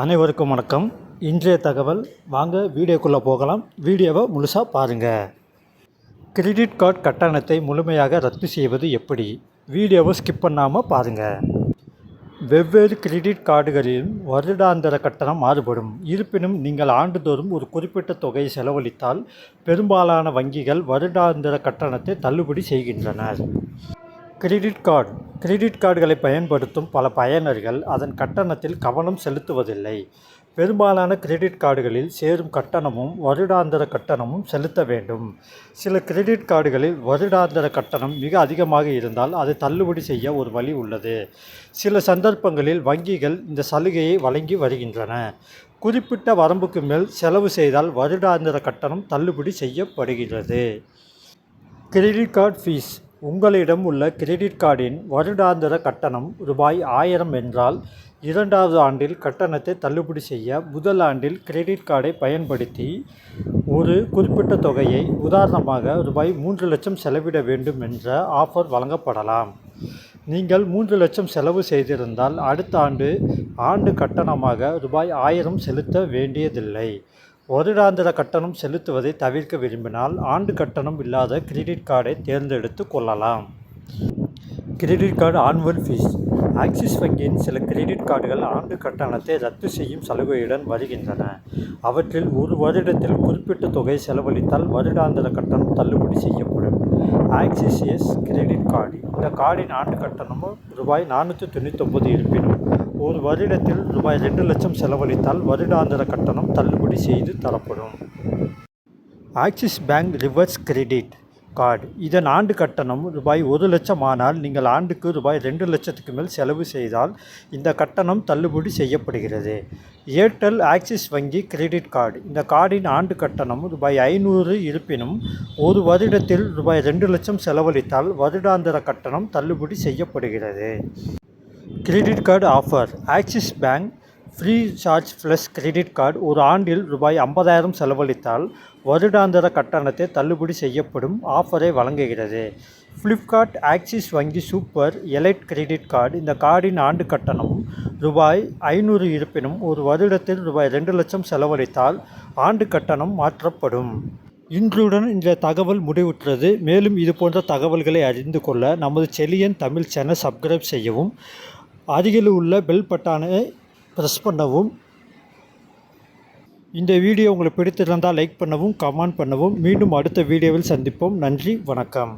அனைவருக்கும் வணக்கம். இன்றைய தகவல் வாங்க வீடியோக்குள்ளே போகலாம். வீடியோவை முழுசாக பாருங்கள் கிரெடிட் கார்டு கட்டணத்தை முழுமையாக ரத்து செய்வது எப்படி? வீடியோவை ஸ்கிப் பண்ணாமல் பாருங்கள் வெவ்வேறு கிரெடிட் கார்டுகளிலும் வருடாந்திர கட்டணம் மாறுபடும். இருப்பினும் நீங்கள் ஆண்டுதோறும் ஒரு குறிப்பிட்ட தொகையை செலவழித்தால் பெரும்பாலான வங்கிகள் வருடாந்திர கட்டணத்தை தள்ளுபடி செய்கின்றனர். Credit card. கிரெடிட் கார்டுகளை பயன்படுத்தும் பல பயனர்கள் அதன் கட்டணத்தில் கவனம் செலுத்துவதில்லை. பெரும்பாலான கிரெடிட் கார்டுகளில் சேரும் கட்டணமும் வருடாந்திர கட்டணமும் செலுத்த வேண்டும். சில கிரெடிட் கார்டுகளில் வருடாந்திர கட்டணம் மிக அதிகமாக இருந்தால் அதை தள்ளுபடி செய்ய ஒரு வழி உள்ளது. சில சந்தர்ப்பங்களில் வங்கிகள் இந்த சலுகையை வழங்கி வருகின்றன. குறிப்பிட்ட வரம்புக்கு மேல் செலவு செய்தால் வருடாந்திர கட்டணம் தள்ளுபடி செய்யப்படுகிறது. Credit card fees. உங்களிடம் உள்ள கிரெடிட் கார்டின் வருடாந்திர கட்டணம் ரூபாய் ஆயிரம் என்றால் இரண்டாவது ஆண்டில் கட்டணத்தை தள்ளுபடி செய்ய முதல் ஆண்டில் கிரெடிட் கார்டை பயன்படுத்தி ஒரு குறிப்பிட்ட தொகையை உதாரணமாக ரூபாய் மூன்று லட்சம் செலவிட வேண்டும் என்ற ஆஃபர் வழங்கப்படலாம். நீங்கள் மூன்று லட்சம் செலவு செய்திருந்தால் அடுத்த ஆண்டு ஆண்டு கட்டணமாக ரூபாய் ஆயிரம் செலுத்த வேண்டியதில்லை. வருடாந்திர கட்டணம் செலுத்துவதை தவிர்க்க விரும்பினால் ஆண்டு கட்டணம் இல்லாத கிரெடிட் கார்டை தேர்ந்தெடுத்து கொள்ளலாம். Credit card annual fees. Axis வங்கியின் சில கிரெடிட் கார்டுகள் ஆண்டு கட்டணத்தை ரத்து செய்யும் சலுகையுடன் வருகின்றன. அவற்றில் ஒரு வருடத்தில் குறிப்பிட்ட தொகை செலவழித்தால் வருடாந்திர கட்டணம் தள்ளுபடி செய்யப்படும். Axis S credit card. இந்த கார்டின் ஆண்டு கட்டணமும் ரூபாய் நானூற்றி தொண்ணூத்தொம்பது இருப்பினும் ஒரு வருடத்தில் ரூபாய் ரெண்டு லட்சம் செலவழித்தால் வருடாந்திர கட்டணம் தள்ளுபடி செய்து தரப்படும். Axis bank reverse credit. Card இதன் ஆண்டு கட்டணம் ரூபாய் ஒரு லட்சம் ஆனால் நீங்கள் ஆண்டுக்கு ரூபாய் ரெண்டு லட்சத்துக்கு மேல் செலவு செய்தால் இந்த கட்டணம் தள்ளுபடி செய்யப்படுகிறது. ஏர்டெல் ஆக்சிஸ் வங்கி கிரெடிட் கார்டு. இந்த கார்டின் ஆண்டு கட்டணம் ரூபாய் ஐநூறு இருப்பினும் ஒரு வருடத்தில் ரூபாய் ரெண்டு லட்சம் செலவழித்தால் வருடாந்திர கட்டணம் தள்ளுபடி செய்யப்படுகிறது. Credit card offer. Axis bank free charge plus credit card ஒரு ஆண்டில் ரூபாய் ஐம்பதாயிரம் செலவழித்தால் வருடாந்திர கட்டணத்தை தள்ளுபடி செய்யப்படும் ஆஃபரை வழங்குகிறது. ஃப்ளிப்கார்ட் ஆக்சிஸ் வங்கி சூப்பர் எலைட் கிரெடிட் கார்டு இந்த கார்டின் ஆண்டு கட்டணம் ரூபாய் ஐநூறு இருப்பினும் ஒரு வருடத்தில் ரூபாய் ரெண்டு லட்சம் செலவழித்தால் ஆண்டு கட்டணம் மாற்றப்படும். இன்றுடன் இந்த தகவல் முடிவுற்றது. மேலும் இது போன்ற தகவல்களை அறிந்து கொள்ள நமது செலியன் தமிழ் சேனல் சப்ஸ்கிரைப் செய்யவும். அருகில் உள்ள பெல் பட்டானை ப்ரெஸ் பண்ணவும். இந்த வீடியோ உங்களுக்கு பிடித்திருந்தால் லைக் பண்ணவும் கமெண்ட் பண்ணவும். மீண்டும் அடுத்த வீடியோவில் சந்திப்போம். நன்றி வணக்கம்.